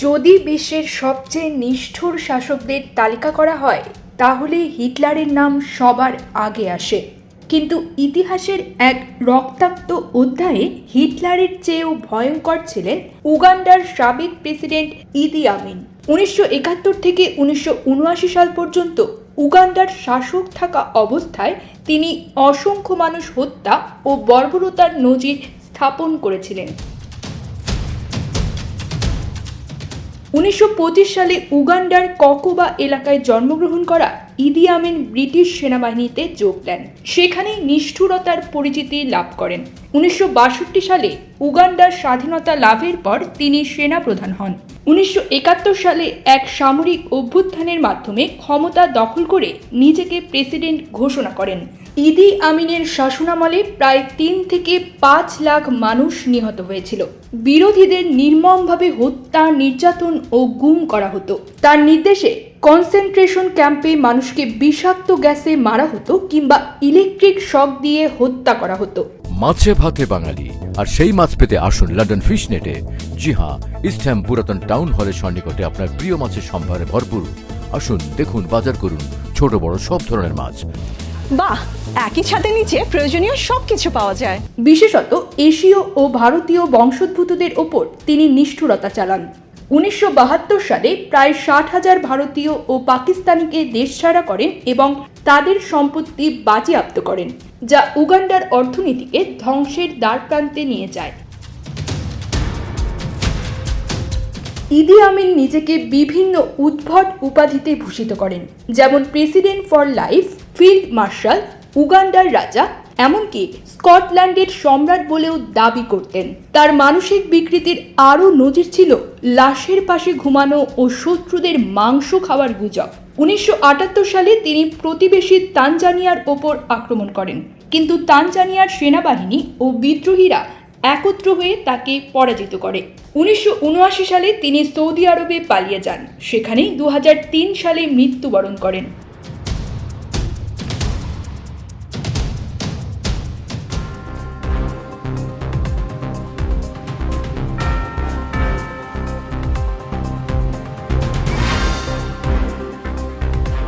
যদি বিশ্বের সবচেয়ে নিষ্ঠুর শাসকদের তালিকা করা হয়, তাহলে হিটলারের নাম সবার আগে আসে। কিন্তু ইতিহাসের এক রক্তাক্ত অধ্যায়ে হিটলারের চেয়েও ভয়ঙ্কর ছিলেন উগান্ডার সাবেক প্রেসিডেন্ট ইদি আমিন। উনিশশো একাত্তর থেকে উনিশশো উনআশি সাল পর্যন্ত উগান্ডার শাসক থাকা অবস্থায় তিনি অসংখ্য মানুষ হত্যা ও বর্বরতার নজির স্থাপন করেছিলেন। উনিশশো পঁচিশ সালে উগান্ডার ককোবা এলাকায় জন্মগ্রহণ করা ইদি আমিন ব্রিটিশ সেনাবাহিনীতে যোগ দেন। সেখানেই নিষ্ঠুরতার পরিচিতি লাভ করেন। উনিশশো বাষট্টি সালে উগান্ডার স্বাধীনতা লাভের পর তিনি সেনা প্রধান হন। উনিশশো একাত্তর সালে এক সামরিক অভ্যুত্থানের মাধ্যমে ক্ষমতা দখল করে নিজেকে প্রেসিডেন্ট ঘোষণা করেন। ইদি আমিনের শাসনামলে প্রায় তিন থেকে পাঁচ লাখ মানুষ নিহত হয়েছিল। বিরোধীদের নির্মমভাবে হত্যা, নির্যাতন ও গুম করা হতো। তার নির্দেশে কনসেন্ট্রেশন ক্যাম্পে মানুষকে বিষাক্ত গ্যাসে মারা হতো কিংবা ইলেকট্রিক শক দিয়ে হত্যা করা হতো। মাছে ভাতে বাঙালি। আর সেই মাছ পেতে আসুন লন্ডন ফিশ নেটে জি হ্যাঁ ইস্টহ্যাম পুরাতন টাউন হলের সন্নিকটে আপনার প্রিয় মাছের সম্ভারে ভরপুর। আসুন দেখুন বাজার করুন ছোট বড় সব ধরনের মাছ। বাহ একই ছাদের নিচে প্রয়োজনীয় সবকিছু পাওয়া যায়। বিশেষত এশীয় ও ভারতীয় বংশোদ্ভূতদের ওপর তিনি নিষ্ঠুরতা চালান। উনিশশো বাহাত্তর সালে প্রায় ষাট হাজার ভারতীয় ও পাকিস্তানিকে দেশছাড়া করেন এবং তাদের সম্পত্তি বাজেয়াপ্ত করেন, যা উগান্ডার অর্থনীতিকে ধ্বংসের দ্বার প্রান্তে নিয়ে যায়। ইদি আমিন নিজেকে বিভিন্ন উদ্ভট উপাধিতে ভূষিত করেন, যেমন president for life, field marshal, উগান্ডার রাজা এমনকি স্কটল্যান্ডের সম্রাট বলেও দাবি করতেন। তার মানসিক বিকৃতির আরও নজির ছিল লাশের পাশে ঘুমানো ও শত্রুদের মাংস খাওয়ার গুজব। উনিশশো আটাত্তর সালে তিনি প্রতিবেশী তানজানিয়ার ওপর আক্রমণ করেন। কিন্তু তানজানিয়ার সেনাবাহিনী ও বিদ্রোহীরা একত্র হয়ে তাকে পরাজিত করে। উনিশশো উনআশি সালে তিনি সৌদি আরবে পালিয়ে যান। সেখানেই দু হাজার তিন সালে মৃত্যুবরণ করেন।